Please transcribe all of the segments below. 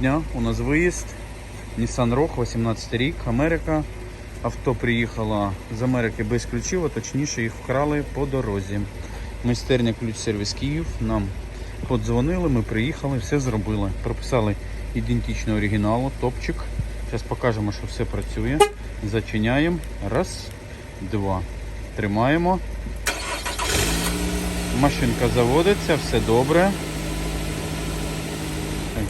Дня у нас виїзд. Nissan Rogue, 18 рік, Америка. Авто приїхало з Америки без ключів, а точніше їх вкрали по дорозі. Майстерня ключ сервіс Київ. Нам подзвонили, ми приїхали, все зробили. Прописали ідентичний оригіналу, топчик. Зараз покажемо, що все працює. Зачиняємо. Раз, два. Тримаємо. Машинка заводиться, все добре.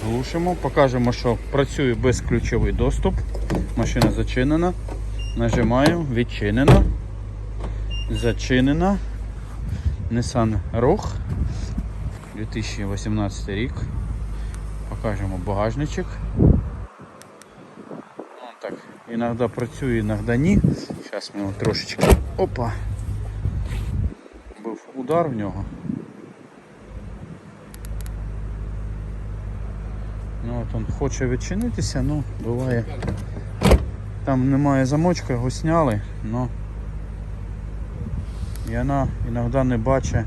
Глушимо, покажемо, що працює безключовий доступ. Машина зачинена. Нажимаємо, відчинено. Зачинена. Nissan Rogue. 2018 рік. Покажемо багажничок. Вон так. Іноді працює, іноді ні. Зараз ми його трошечки. Опа. Був удар в нього. Ну от він хоче відчинитися, ну буває. Там немає замочка, його сняли, но і вона іноді не бачить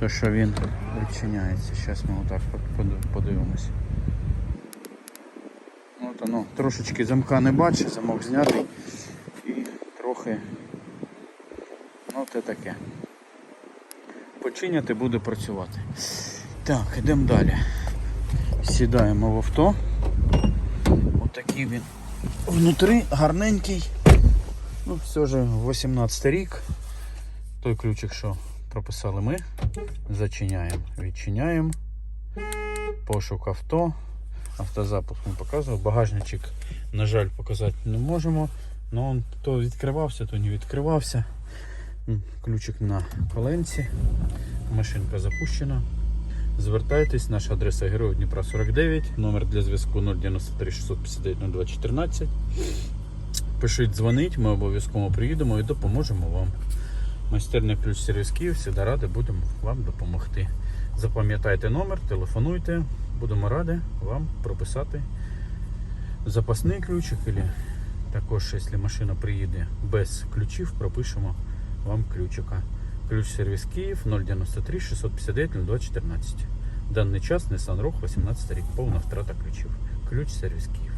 то, що він відчиняється. Зараз ми отак под- подивимось. От воно трошечки замка не бачить, замок знятий і трохи ну те таке. Починяти буде працювати. Так, йдемо далі. Сідаємо в авто. Отакий він внутрі гарненький. Ну, все ж 18 рік. Той ключик, що прописали ми. Зачиняємо, відчиняємо. Пошук авто. Автозапуск не показував. Багажничок, на жаль, показати не можемо. Но он то відкривався, то не відкривався. Ключик на коленці. Машинка запущена. Звертайтесь, наша адреса Героїв Дніпра 49, номер для зв'язку 093 659 02 14. Пишіть, дзвоніть, ми обов'язково приїдемо і допоможемо вам. Майстерня ключ сервіс Київ, всегда раді будемо вам допомогти. Запам'ятайте номер, телефонуйте, будемо раді вам прописати запасний ключик, або також, якщо машина приїде без ключів, пропишемо вам ключика. Ключ сервіс Київ 093 659 02 14. В даний час Nissan Rogue 18 рік, повна втрата ключів. Ключ сервіс Київ.